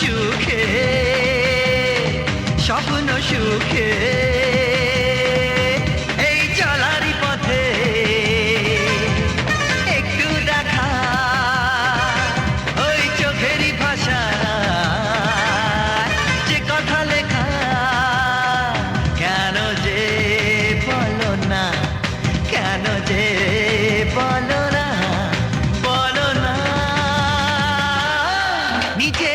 সুখে, স্বপ্ন সুখে। এই চলারি পথে একটু দেখা, ওই চোখেরই ভাষা, যে কথা লেখা, কেন যে বলো না, কেন যে বলো না বলো না। নিচে